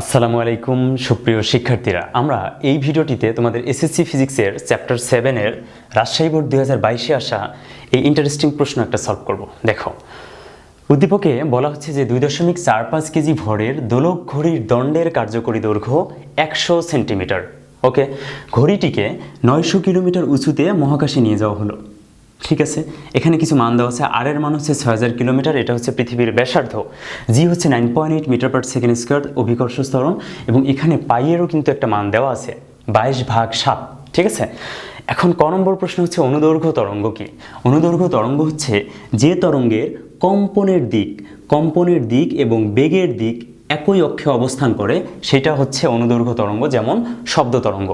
আসসালামু আলাইকুম, সুপ্রিয় শিক্ষার্থীরা। আমরা এই ভিডিওটিতে তোমাদের এসএসসি ফিজিক্সের চ্যাপ্টার সেভেনের রাজশাহী বোর্ড দুই হাজার বাইশে আসা এই ইন্টারেস্টিং প্রশ্ন একটা সলভ করব। দেখো, উদ্দীপকে বলা হচ্ছে যে দুই দশমিক চার পাঁচ কেজি ভরের দোলক ঘড়ির দণ্ডের কার্যকরী দৈর্ঘ্য একশো সেন্টিমিটার। ওকে, ঘড়িটিকে নয়শো কিলোমিটার উঁচুতে মহাকাশে নিয়ে যাওয়া হলো। ঠিক আছে? এখানে কিছু মান দেওয়া আছে। আর এর মান হচ্ছে ছয় হাজার কিলোমিটার, এটা হচ্ছে পৃথিবীর ব্যাসার্ধ। জি হচ্ছে nine point eight metre per second square অভিকর্ষ স্তরণ এবং এখানে পাইয়েরও কিন্তু একটা মান দেওয়া আছে, বাইশ ভাগ সাত, ঠিক আছে? এখন ক নম্বর প্রশ্ন হচ্ছে, অনুদৈর্ঘ্য তরঙ্গ কি? অনুদৈর্ঘ্য তরঙ্গ হচ্ছে যে তরঙ্গের কম্পনের দিক কম্পনের দিক এবং বেগের দিক একই অক্ষে অবস্থান করে, সেটা হচ্ছে অনুদৈর্ঘ্য তরঙ্গ, যেমন শব্দ তরঙ্গ।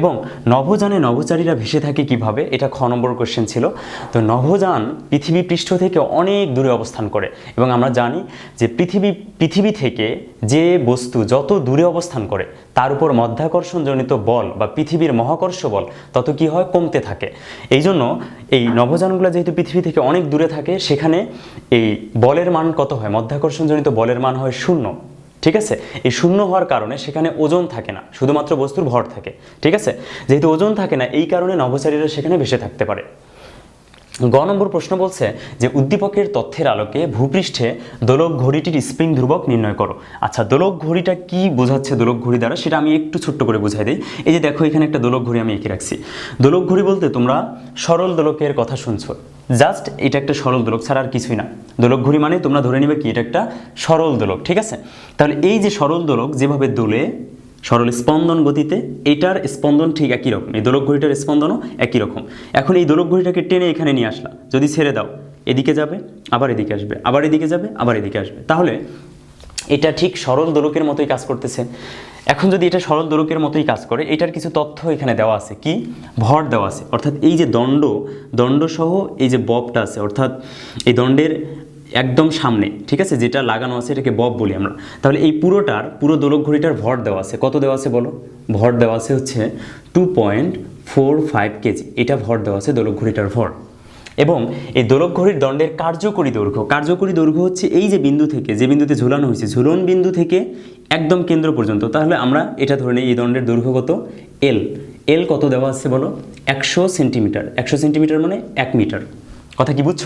এবং নভোযানে নভোচারীরা ভেসে থাকে কীভাবে? এটা খ নম্বর কোশ্চেন ছিল। তো নভোযান পৃথিবী পৃষ্ঠ থেকে অনেক দূরে অবস্থান করে এবং আমরা জানি যে পৃথিবী পৃথিবী থেকে যে বস্তু যত দূরে অবস্থান করে, তার উপর মধ্যাকর্ষণজনিত বল বা পৃথিবীর মহাকর্ষ বল তত কি হয়? কমতে থাকে। এই জন্য এই নভোযানগুলো যেহেতু পৃথিবী থেকে অনেক দূরে থাকে, সেখানে এই বলের মান কত হয়? মধ্যাকর্ষণজনিত বলের মান হয় শূন্য। ঠিক আছে? এই শূন্য হওয়ার কারণে সেখানে ওজন থাকে না, শুধুমাত্র বস্তুর ভর থাকে, ঠিক আছে? যেহেতু ওজন থাকে না, এই কারণে নভোচারীরা সেখানে ভেসে থাকতে পারে। গ নম্বর প্রশ্ন বলছে যে, উদ্দীপকের তথ্যের আলোকে ভূপৃষ্ঠে দোলক ঘড়িটির স্প্রিং ধ্রুবক নির্ণয় করো। আচ্ছা দোলক ঘড়িটা কি বোঝাচ্ছে দোলক ঘড়ি দ্বারা? সেটা আমি একটু ছোট্ট করে বুঝাই দিই। এই যে দেখো, এখানে একটা দোলক ঘড়ি আমি এঁকে রাখছি। দোলক ঘড়ি বলতে তোমরা সরল দোলকের কথা শুনছো। জাস্ট এটা একটা সরল দোলক ছাড়া আর কিছুই না। দোলক ঘড়ি মানে তোমরা ধরে নিবে কি, এটা একটা সরল দোলক, ঠিক আছে? তাহলে এই যে সরল দোলক যেভাবে দোলে সরল স্পন্দন গতিতে, এটার স্পন্দন ঠিক একই রকম, এই দোলক ঘড়িটার স্পন্দনও একই রকম। এখন এই দোলক ঘড়িটাকে টেনে এখানে নিয়ে আসলা, যদি ছেড়ে দাও, এদিকে যাবে, আবার এদিকে আসবে, আবার এদিকে যাবে, আবার এদিকে আসবে। তাহলে এটা ঠিক সরল দোলকের মতোই কাজ করতেছে। এখন যদি এটা সরল দোলকের মতোই কাজ করে, এটার কিছু তথ্য এখানে দেওয়া আছে। কি? ভর দেওয়া আছে। অর্থাৎ এই যে দণ্ড, দণ্ডসহ এই যে ববটা আছে, অর্থাৎ এই দণ্ডের একদম সামনে, ঠিক আছে? যেটা লাগানো আছে এটাকে বব বলি আমরা। তাহলে এই পুরোটার, পুরো দোলক ঘড়িটার ভর দেওয়া আছে। কত দেওয়া আছে বলো? ভর দেওয়া আছে হচ্ছে two point four five KG. এটা ভর দেওয়া আছে দোলক ঘড়িটার ভর। এবং এই দোলক ঘড়ির দণ্ডের কার্যকরী দৈর্ঘ্য কার্যকরী দৈর্ঘ্য হচ্ছে এই যে বিন্দু থেকে, যে বিন্দুতে ঝুলানো হয়েছে, ঝুলন বিন্দু থেকে একদম কেন্দ্র পর্যন্ত। তাহলে আমরা এটা ধরে নিই, এই দণ্ডের দৈর্ঘ্য কত? এল এল কত দেওয়া আছে বলো? একশো সেন্টিমিটার। একশো সেন্টিমিটার মানে এক মিটার। কথা কি বুঝছ?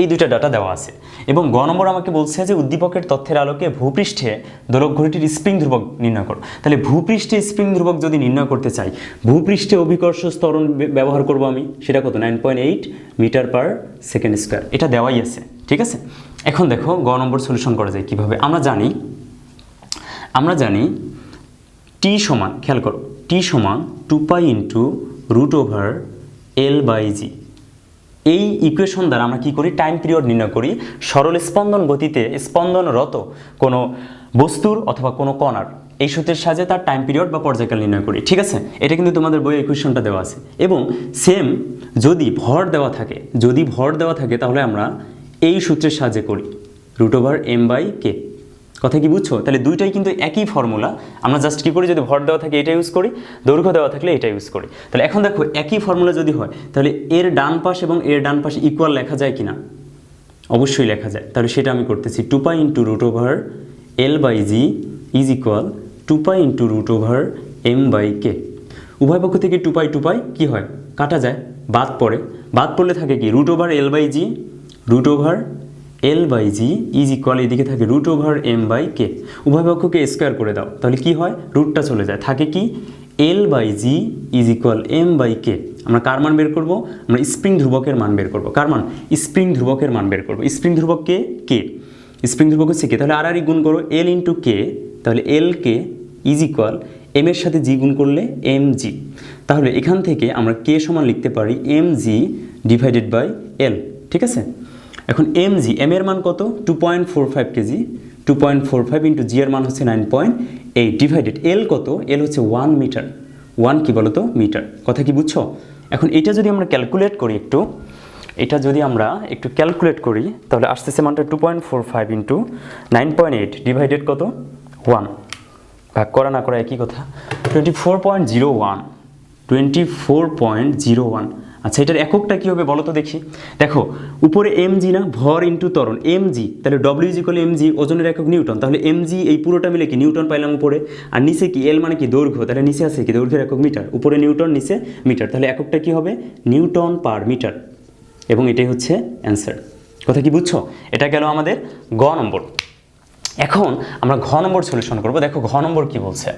এই দুইটা ডাটা দেওয়া আছে। এবং গ নম্বর আমাকে বলছে যে উদ্দীপকের তথ্যের আলোকে ভূপৃষ্ঠে দোলক ঘড়িটির স্প্রিং ধ্রুবক নির্ণয় করো। তাহলে ভূপৃষ্ঠে স্প্রিং ধ্রুবক যদি নির্ণয় করতে চাই, ভূপৃষ্ঠে অভিকর্ষ স্তরণ ব্যবহার করব আমি, সেটা কত? Nine point eight metre per second square এটা দেওয়াই আছে, ঠিক আছে? এখন দেখো গ নম্বর সলিউশন করা যায় কীভাবে। আমরা জানি আমরা জানি টি সমান, খেয়াল করো টি সমান two pi into root over L by G এই ইকুয়েশন দ্বারা আমরা কি করি? টাইম পিরিয়ড নির্ণয় করি। সরল স্পন্দন গতিতে স্পন্দনরত কোনো বস্তুর অথবা কোনো কণার এই সূত্রের সাহায্যে তার টাইম পিরিয়ড বা পর্যায়কাল নির্ণয় করি। ঠিক আছে? এটা কিন্তু তোমাদের বইয়ে ইকুয়েশনটা দেওয়া আছে। এবং সেম যদি ভর দেওয়া থাকে, যদি ভর দেওয়া থাকে তাহলে আমরা এই সূত্রের সাহায্যে করি। Root over M by K কথা কি বুঝছ? তাহলে দুইটাই কিন্তু একই ফর্মুলা আমরা জাস্ট কি করি? যদি ভর দেওয়া থাকে, এটা ইউজ করি। দৈর্ঘ্য দেওয়া থাকলে এটা ইউজ করি। তাহলে এখন দেখো, একই ফর্মুলা যদি হয়, তাহলে এর ডান পাশ এবং এর ডান পাশে ইকুয়াল লেখা যায় কি না অবশ্যই লেখা যায়। তাহলে সেটা আমি করতেছি two pi into root over L by G is equal two pi into root over M by K উভয় পক্ষ থেকে টু পাই টু পাই কী হয়? কাটা যায়, বাদ পড়ে। বাদ পড়লে থাকে কি? Root over L by G root over L by G is equal এদিকে থাকে root over M by K উভয় পক্ষকে স্কোয়ার করে দাও। তাহলে কি হয়? রুটটা চলে যায়। থাকে কি? L by G is equal M by K আমরা কার মান বের করব? আমরা স্প্রিং ধ্রুবকের মান বের করব। কার মান? স্প্রিং ধ্রুবকের মান বের করব। স্প্রিং ধ্রুবক কে? কে স্প্রিং ধ্রুবক হচ্ছে কে তাহলে আর আর গুণ করো এল ইন্টু কে তাহলে L K is equal M এর সাথে জি গুণ করলে এম জি তাহলে এখান থেকে আমরা কে সমান লিখতে পারি M G divided by L ঠিক আছে? এখন এম জি এম এর মান কত? Two point four five KG two point four five into G এর মান হচ্ছে nine point eight divided L কত? এল হচ্ছে ওয়ান মিটার ওয়ান কি বলো তো মিটার কথা কি বুঝছ? এখন এটা যদি আমরা ক্যালকুলেট করি একটু, এটা যদি আমরা একটু ক্যালকুলেট করি, তাহলে আসতেছে মানটা two point four five into nine point eight divided কত? ওয়ান ভাগ করা না করা একই কথা। Twenty four point zero one twenty four point zero one আচ্ছা এটার এককটা কী হবে বলো তো দেখি। দেখো, উপরে এম জি না, ভর ইন্টু তরণ এম জি তাহলে ডব্লিউ জি করলে এম জি ওজনের একক নিউটন। তাহলে এম জি এই পুরোটা মিলে কি নিউটন পাইলাম উপরে? আর নিচে কি এল মানে কি দৈর্ঘ্য? তাহলে নিচে আছে কি? দৈর্ঘ্যের একক মিটার। উপরে নিউটন, নিচে মিটার। তাহলে এককটা কি হবে? Newton per metre. এবং এটাই হচ্ছে অ্যান্সার কথা কি বুঝছ? এটা গেল আমাদের গ নম্বর। এখন আমরা ঘ নম্বর সলিউশন করব। দেখো, ঘ নম্বর কি বলছে?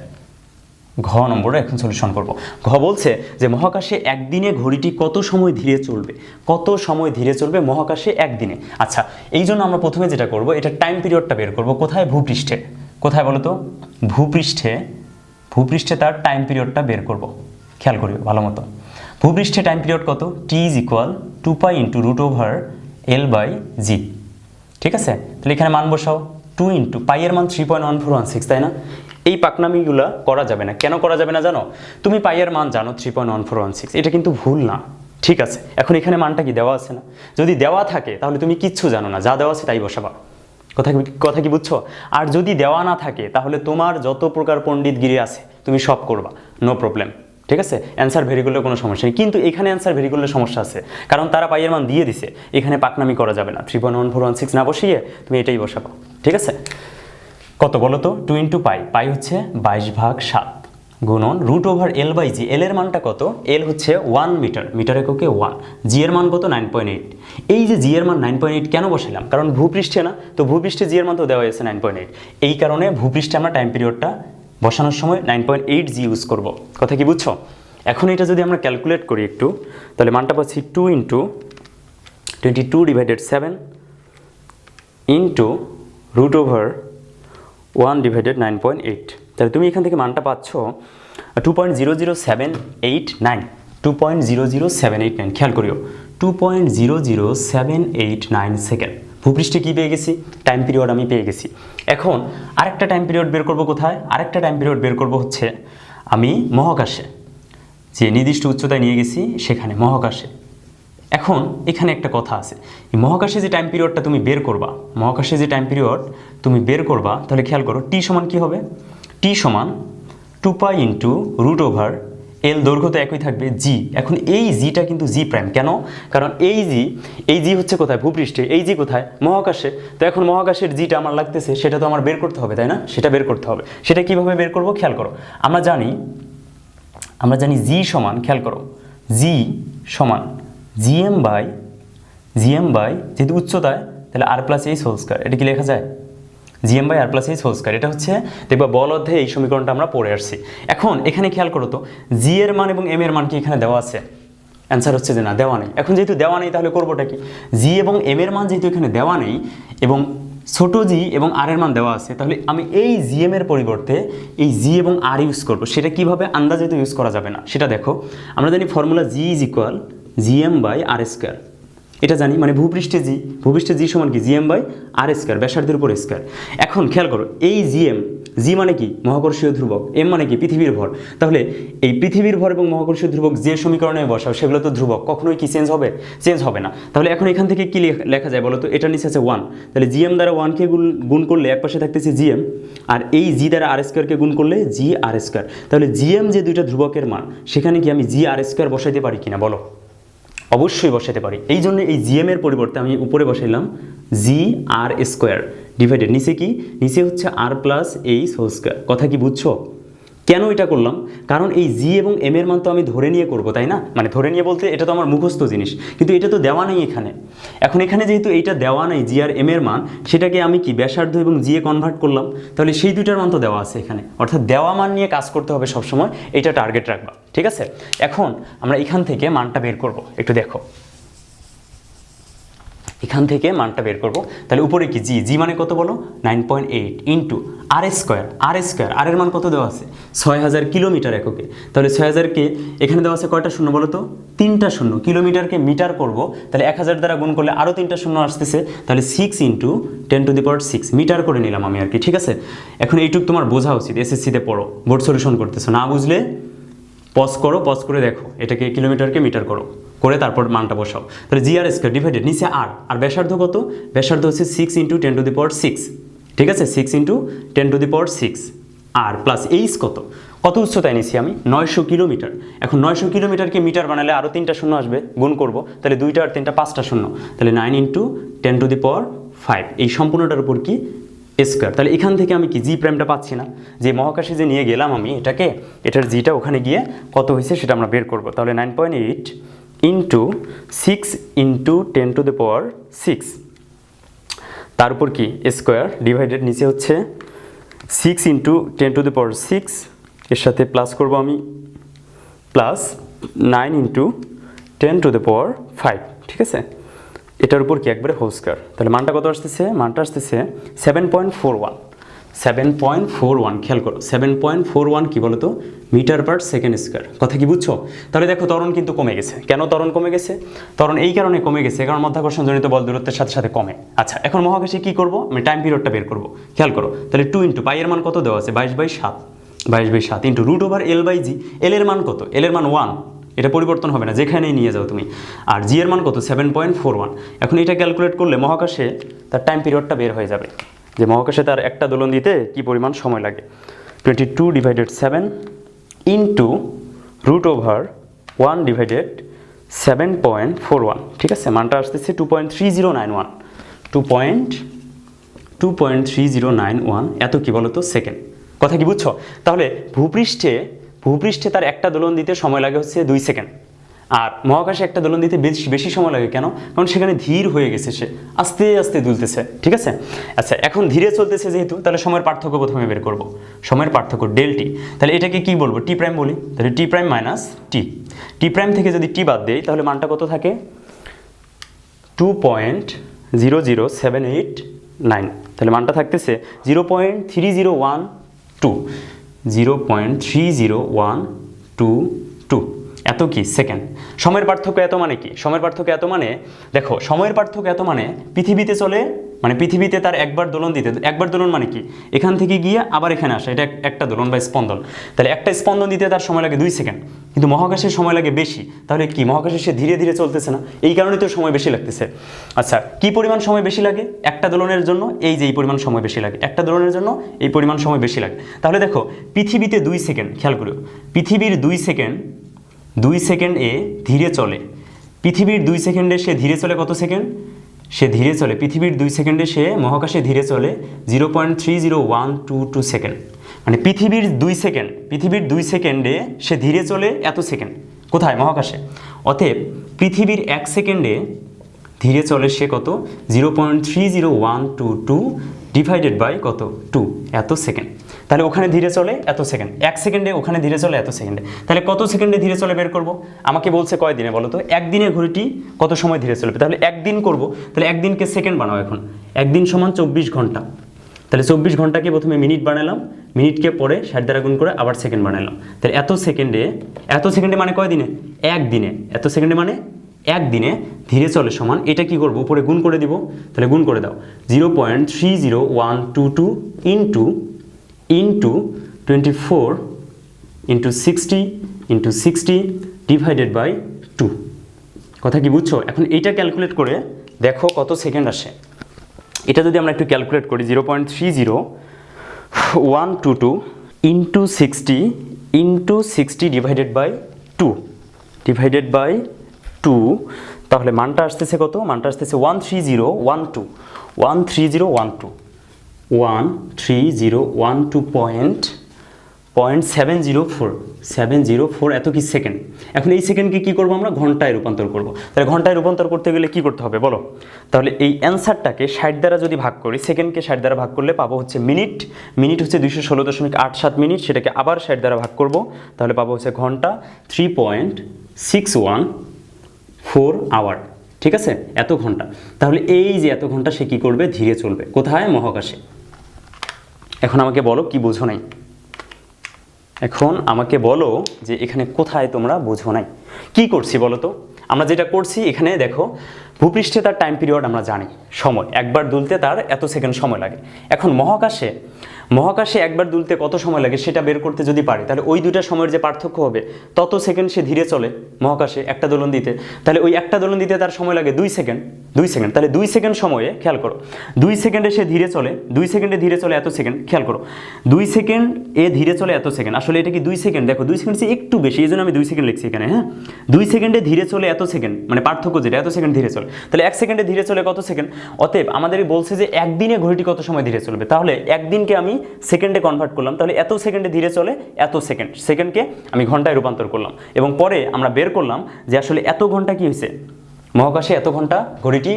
ঘ নম্বর এখন সলিউশন করব। ঘ বলছে যে, মহাকাশে একদিনে ঘড়িটি কত সময় ধীরে চলবে? কত সময় ধীরে চলবে মহাকাশে একদিনে? আচ্ছা এই জন্য আমরা প্রথমে যেটা করব, এটা টাইম পিরিয়ডটা বের করব। কোথায়? ভূপৃষ্ঠে। কোথায় বলো তো? ভূপৃষ্ঠে ভূপৃষ্ঠে তার টাইম পিরিয়ডটা বের করব। খেয়াল করবে ভালো মতো। ভূপৃষ্ঠে টাইম পিরিয়ড কত? T is equal two pi into root over L by G ঠিক আছে? তাহলে এখানে মান বসাও। টু ইন্টু পাইয়ের মান three point one four one six তাই না? এই পাকনামিগুলো করা যাবে না। কেন করা যাবে না জানো? তুমি পাইয়ের মান জানো three point one four one six এটা কিন্তু ভুল না। ঠিক আছে? এখন এখানে মানটা কি দেওয়া আছে না? যদি দেওয়া থাকে, তাহলে তুমি কিচ্ছু জানো না। যা দেওয়া আছে তাই বসাবা। কথা কথা কি বুঝছ? আর যদি দেওয়া না থাকে, তাহলে তোমার যত প্রকার পণ্ডিতগিরি আছে, তুমি সব করবা। নো প্রবলেম ঠিক আছে? অ্যান্সার ভেরি করলে কোনো সমস্যা নেই। কিন্তু এখানে অ্যান্সার ভেরি করলে সমস্যা আছে। কারণ তারা পাইয়ের মান দিয়ে দিছে। এখানে পাকনামি করা যাবে না। Three point one four one six না বসিয়ে তুমি এটাই বসাবো। ঠিক আছে? কত বলো তো? টু ইন্টু পাই। পাই হচ্ছে বাইশ ভাগ সাত। গুণন root over L by G. L এর মানটা কত? এল হচ্ছে ওয়ান মিটার। মিটার এককে ওয়ান। জি এর মান কত? Nine point eight. এই যে জি এর মান নাইন পয়েন্ট এইট কেন বসালাম কারণ ভূপৃষ্ঠে না, তো ভূপৃষ্ঠে জি এর মান তো দেওয়া হয়েছে নাইন পয়েন্ট এইট। এই কারণে ভূপৃষ্ঠে আমরা টাইম পিরিয়ডটা বসানোর সময় nine point eight G use করব। কথা কি বুঝছ? এখন এটা যদি আমরা ক্যালকুলেট করি একটু, তাহলে মানটা পাচ্ছি two into twenty two divided seven into root over one divided nine point eight. তাহলে তুমি এখান থেকে মানটা পাচ্ছ two point zero zero seven eight nine two point zero zero seven eight nine খেয়াল করিও। Two point zero zero seven eight nine second ভূপৃষ্ঠে কী পেয়ে গেছি? টাইম পিরিয়ড আমি পেয়ে গেছি। এখন আরেকটা টাইম পিরিয়ড বের করব কোথায়? আরেকটা টাইম পিরিয়ড বের করব হচ্ছে আমি মহাকাশে। যে নির্দিষ্ট উচ্চতায় নিয়ে গেছি, সেখানে মহাকাশে। এখন এখানে একটা কথা আছে। এই মহাকাশে যে টাইম পিরিয়ডটা তুমি বের করবা, মহাকাশে যে টাইম পিরিয়ড তুমি বের করবা, তাহলে খেয়াল করো টি সমান কি হবে? টি সমান two pi into root over L দৈর্ঘ্য তো একই থাকবে জি এখন এই জিটা কিন্তু জি প্রাইম কেন? কারণ এই জি এই জি হচ্ছে কোথায়? ভূপৃষ্ঠে। এই জি কোথায়? মহাকাশে। তো এখন মহাকাশের জিটা আমার লাগতেছে, সেটা তো আমার বের করতে হবে, তাই না? সেটা বের করতে হবে। সেটা কীভাবে বের করব? খেয়াল করো। আমরা জানি আমরা জানি জি সমান, খেয়াল করো জি সমান জিএম বাই জিএম বাই যেহেতু উচ্চতায়, তাহলে R plus H whole square এটা কি লেখা যায়? GM by R plus H whole square এটা হচ্ছে, দেখবা বল অধ্যায়ে এই সমীকরণটা আমরা পড়ে আসছি। এখন এখানে খেয়াল করো তো জি এর মান এবং এম এর মান কি এখানে দেওয়া আছে? অ্যান্সার হচ্ছে যে না, দেওয়া নেই। এখন যেহেতু দেওয়া নেই, তাহলে করবোটা কি? জি এবং এম এর মান যেহেতু এখানে দেওয়া নেই, এবং ছোট জি এবং আর এর মান দেওয়া আছে, তাহলে আমি এই জিএম এর পরিবর্তে এই জি এবং আর ইউজ করব। সেটা কীভাবে? আন্দাজে তো ইউজ করা যাবে না। সেটা দেখো, আমরা জানি formula G is equal GM by R square. এটা জানি মানে ভূপৃষ্ঠে জি ভূপৃষ্ঠে জি সমান কি? জিএম বাই আর স্কোয়ার, ব্যাসার্ধের উপর স্কোয়ার। এখন খেয়াল করো, এই জিএম, জি মানে কি? মহাকর্ষীয় ধ্রুবক, এম মানে কি? পৃথিবীর ভর। তাহলে এই পৃথিবীর ভর এবং মহাকর্ষীয় ধ্রুবক যে সমীকরণে বসাও, সেগুলো তো ধ্রুবক, কখনোই কি চেঞ্জ হবে? চেঞ্জ হবে না। তাহলে এখন এখান থেকে কি লেখা- যায় বলো তো? এটা নিচে আছে ওয়ান তাহলে জিএম দ্বারা ওয়ানকে গুণ গুণ করলে এক পাশে থাকতেছে জিএম, আর এই জি দ্বারা আর স্কোয়ারকে গুণ করলে জি আর স্কোয়ার। তাহলে জিএম যে দুইটা ধ্রুবকের মান, সেখানে কি আমি জি আর স্কোয়ার বসাইতে পারি কিনা বলো? অবশ্যই বসাতে পারি। এই জন্য এই জিএম এর পরিবর্তে আমি উপরে বসাইলাম জি আর স্কোয়ার ডিভাইডেড নিচে কি? নিচে হচ্ছে R plus H whole square কথা কি বুঝছ? কেন এটা করলাম? কারণ এই জি এবং এম এর মান তো আমি ধরে নিয়ে করব, তাই না? মানে ধরে নিয়ে বলতে এটা তো আমার মুখস্থ জিনিস। কিন্তু এটা তো দেওয়া নেই এখানে। এখন এখানে যেহেতু এইটা দেওয়া নেই, জি আর এম এর মান, সেটাকে আমি কি ব্যাসার্ধ এবং জি এ কনভার্ট করলাম? তাহলে সেই দুইটার মান তো দেওয়া আছে এখানে। অর্থাৎ দেওয়া মান নিয়ে কাজ করতে হবে সবসময়, এটা টার্গেট রাখবা, ঠিক আছে? এখন আমরা এখান থেকে মানটা বের করব। একটু দেখো। এখান থেকে মানটা বের করব। তাহলে উপরে কি? জি। জি মানে কত বলো? Nine point eight into R square R square, R এর মান কত দেওয়া আছে? ছয় হাজার কিলোমিটার এককে। তাহলে ছয় হাজারকে এখানে দেওয়া আছে কয়টা শূন্য বলো তো? তিনটা শূন্য। কিলোমিটারকে মিটার করব, তাহলে এক হাজার দ্বারা গুণ করলে আরও তিনটা শূন্য আসতেছে। তাহলে six into ten to the power six meter করে নিলাম আমি আর কি, ঠিক আছে? এখন এইটুক তোমার বোঝা উচিত এসএসসিতে পড়ো। বোর্ড সলিউশন করতেছো। না বুঝলে পজ করো পজ করে দেখো। এটাকে কিলোমিটারকে মিটার করো। করে তারপর মানটা বসাও। তাহলে জি আর স্কোয়ার ডিভাইডেড নিচে আর আর ব্যাসার্ধ কত? ব্যাসার্ধ হচ্ছে six into ten to the power six ঠিক আছে? Six into ten to the power six R plus H কত? কত উচ্চতায় নিছি আমি? নয়শো কিলোমিটার। এখন নয়শো কিলোমিটারকে মিটার বানালে আরও তিনটা শূন্য আসবে, গুণ করব। তাহলে দুইটা আর তিনটা পাঁচটা শূন্য। তাহলে nine into ten to the power five এই সম্পূর্ণটার উপর কি? স্কোয়ার তাহলে এখান থেকে আমি কি জি প্রাইমটা পাচ্ছি না? যে মহাকাশে যে নিয়ে গেলাম আমি, এটাকে, এটার জিটা ওখানে গিয়ে কত হয়েছে সেটা আমরা বের করব। তাহলে nine point eight into six into ten to the power six তার উপর কি? স্কোয়ার ডিভাইডেড নিচে হচ্ছে six into ten to the power six এর সাথে প্লাস করব আমি plus nine into ten to the power five ঠিক আছে? এটার উপর কি? একবারে হোল স্কোয়ার তাহলে মানটা কত আসতেছে? মানটা আসতেছে seven point four one seven point four one খেয়াল করো। সেভেন পয়েন্ট ফোর ওয়ান কী বলো তো মিটার পার সেকেন্ড স্কোয়ার। কথা কি বুঝছ? তাহলে দেখো ত্বরণ কিন্তু কমে গেছে। কেন ত্বরণ কমে গেছে? ত্বরণ এই কারণে কমে গেছে, কারণ মধ্যাকর্ষণ জনিত বল দূরত্বের সাথে সাথে কমে। আচ্ছা এখন মহাকাশে কি করব? আমি টাইম পিরিয়ডটা বের করব। খেয়াল করো, তাহলে টু ইন্টু পাই এর মান কত দেওয়া আছে? বাইশ বাই সাত। বাইশ বাই সাত into root over L by G L এর মান কত? এল এর মান ওয়ান এটা পরিবর্তন হবে না, যেখানেই নিয়ে যাও তুমি। আর জি এর মান কত? সেভেন পয়েন্ট ফোর ওয়ান এখন এটা ক্যালকুলেট করলে মহাকাশে তার টাইম পিরিয়ডটা বের হয়ে যাবে। যে মহাকাশে তার একটা দোলন দিতে কি পরিমাণ সময় লাগে? Twenty two divided seven into root over one divided seven point four one ঠিক আছে? মানটা আসতেছে two point three zero nine one two point two point three zero nine one এত কী বলতো? সেকেন্ড কথা কি বুঝছ? তাহলে ভূপৃষ্ঠে ভূপৃষ্ঠে তার একটা দোলন দিতে সময় লাগে হচ্ছে দুই সেকেন্ড আর মহাকাশে একটা দোলন দিতে বেশি বেশি সময় লাগে কেন? কারণ সেখানে ধীর হয়ে গেছে সে। আস্তে আস্তে দুলতেছে, ঠিক আছে? আচ্ছা এখন ধীরে চলতেছে যেহেতু, তাহলে সময়ের পার্থক্য প্রথমে বের করব। সময়ের পার্থক্য ডেল টি তাহলে এটাকে কি বলব? টি প্রাইম বলি? তাহলে T prime minus T T prime থেকে যদি টি বাদ দেই, তাহলে মানটা কত থাকে? Two point zero zero seven eight nine তাহলে মানটা থাকতেছে zero point three zero one two zero point three zero one two two এত কি? সেকেন্ড সময়ের পার্থক্য এত মানে কি? সময়ের পার্থক্য এত মানে দেখো, সময়ের পার্থক্য এত মানে পৃথিবীতে চলে মানে পৃথিবীতে তার একবার দোলন দিতে, একবার দোলন মানে কি? এখান থেকে গিয়ে আবার এখানে আসে, এটা একটা দোলন বা স্পন্দন। তাহলে একটা স্পন্দন দিতে তার সময় লাগে দুই সেকেন্ড কিন্তু মহাকাশের সময় লাগে বেশি। তাহলে কি? মহাকাশে সে ধীরে ধীরে চলতেছে না? এই কারণে তো সময় বেশি লাগতেছে। আচ্ছা কি পরিমাণ সময় বেশি লাগে? একটা দোলনের জন্য এই যে এই পরিমাণ সময় বেশি লাগে। একটা দোলনের জন্য এই পরিমাণ সময় বেশি লাগে। তাহলে দেখো, পৃথিবীতে দুই সেকেন্ড খেয়াল করো পৃথিবীর দুই সেকেন্ড দুই সেকেন্ড এ ধীরে চলে। পৃথিবীর দুই সেকেন্ডে সে ধীরে চলে কত সেকেন্ড? সে ধীরে চলে, পৃথিবীর দুই সেকেন্ডে সে মহাকাশে ধীরে চলে zero point three zero one two two second. মানে পৃথিবীর দুই সেকেন্ড, পৃথিবীর দুই সেকেন্ডে সে ধীরে চলে এত সেকেন্ড। কোথায়? মহাকাশে। অতএব পৃথিবীর এক সেকেন্ডে ধীরে চলে সে কত? Zero point three zero one two two divided by কত? টু এত সেকেন্ড তাহলে ওখানে ধীরে চলে এত সেকেন্ড এক সেকেন্ডে ওখানে ধীরে চলে এত সেকেন্ডে তাহলে কত সেকেন্ডে ধীরে চলে বের করব? আমাকে বলছে কয় দিনে বলো তো? একদিনের ঘড়িটি কত সময় ধীরে চলবে? তাহলে একদিন করব। তাহলে একদিনকে সেকেন্ড বানাও এখন। একদিন সমান চব্বিশ ঘণ্টা। তাহলে চব্বিশ ঘন্টাকে প্রথমে মিনিট বানালাম। মিনিটকে পরে ষাট দ্বারা গুণ করে আবার সেকেন্ড বানালাম। তাহলে এত সেকেন্ডে এত সেকেন্ডে মানে কয় দিনে? একদিনে। এত সেকেন্ডে মানে একদিনে। ধীরে চলে সমান, এটা কি করব? উপরে গুণ করে দিব। তাহলে গুণ করে দাও। Zero point three zero one two two into into twenty four into sixty into sixty divided by two কথা কি বুঝছ? এখন এইটা ক্যালকুলেট করে দেখো কত সেকেন্ড আসে। এটা যদি আমরা একটু ক্যালকুলেট করি zero point three zero one two two into sixty into sixty divided by two divided by two তাহলে মানটা আসতেছে কত? মানটা আসতেছে one three zero one two one three zero one two one three zero one two point point seven zero four seven zero four এত কি second এখন এই সেকেন্ডকে কী করব আমরা? ঘন্টায় রূপান্তর করব। তাহলে ঘন্টায় রূপান্তর করতে গেলে কি করতে হবে? বলো। তাহলে এই অ্যান্সারটাকে ষাট দ্বারা যদি ভাগ করি সেকেন্ডকে ষাট দ্বারা ভাগ করলে পাবো হচ্ছে মিনিট মিনিট হচ্ছে দুইশো ষোলো দশমিক আট সাত মিনিট, সেটাকে আবার ষাট দ্বারা ভাগ করব। তাহলে পাবো হচ্ছে ঘণ্টা three point six one four hour, ঠিক আছে? এত ঘণ্টা। তাহলে এই যে এত ঘণ্টা সে কী করবে? ধীরে চলবে। কোথায়? মহাকাশে। এখন আমাকে বলো কি বোঝো নাই? এখন আমাকে বলো যে এখানে কোথায় তোমরা বোঝো নাই? কি করছি বলো তো? আমরা যেটা করছি এখানে দেখো, ভূপৃষ্ঠে তার টাইম পিরিয়ড আমরা জানি, সময়। একবার দুলতে তার এত সেকেন্ড সময় লাগে। এখন মহাকাশে মহাকাশে একবার দুলতে কত সময় লাগে সেটা বের করতে যদি পারে, তাহলে ওই দুটা সময়ের যে পার্থক্য হবে, তত সেকেন্ড সে ধীরে চলে মহাকাশে একটা দোলন দিতে। তাহলে ওই একটা দোলন দিতে তার সময় লাগে দুই সেকেন্ড দুই সেকেন্ড। তাহলে দুই সেকেন্ড সময়ে খেয়াল করো, দুই সেকেন্ডে সে ধীরে চলে, দুই সেকেন্ডে ধীরে চলে এত সেকেন্ড, খেয়াল করো, দুই সেকেন্ড এ ধীরে চলে এত সেকেন্ড। আসলে এটা কি দুই সেকেন্ড? দেখো দুই সেকেন্ড সে একটু বেশি, এই জন্য আমি দুই সেকেন্ড লিখছি এখানে হ্যাঁ? দুই সেকেন্ডে ধীরে চলে এত সেকেন্ড মানে পার্থক্য যেটা, এত সেকেন্ড ধীরে চলে। তাহলে এক সেকেন্ডে ধীরে চলে কত সেকেন্ড? অতএব আমাদের বলছে যে একদিনে ঘড়িটি কত সময় ধীরে চলবে? তাহলে একদিনকে আমি সেকেন্ডে কনভার্ট করলাম। তাহলে এত সেকেন্ডে ধীরে চলে, এত সেকেন্ড সেকেন্ডকে আমি ঘন্টায় রূপান্তর করলাম। এবং পরে আমরা বের করলাম যে আসলে এত ঘণ্টা কি হয়েছে? মহাকাশে এত ঘণ্টা ঘড়িটি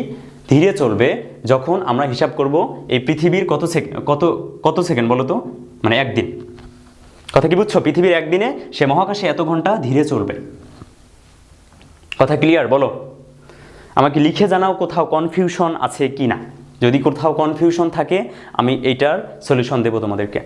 ধীরে চলবে যখন আমরা হিসাব করব এই পৃথিবীর কত কত কত সেকেন্ড বলো তো? মানে একদিন। কথা কি বুঝছ? পৃথিবীর একদিনে সে মহাকাশে এত ঘণ্টা ধীরে চলবে। কথা ক্লিয়ার বলো। আমাকে লিখে জানাও কোথাও কনফিউশন আছে কি না যদি কোথাও কনফিউশন থাকে আমি এইটার সলিউশন দেবো তোমাদেরকে।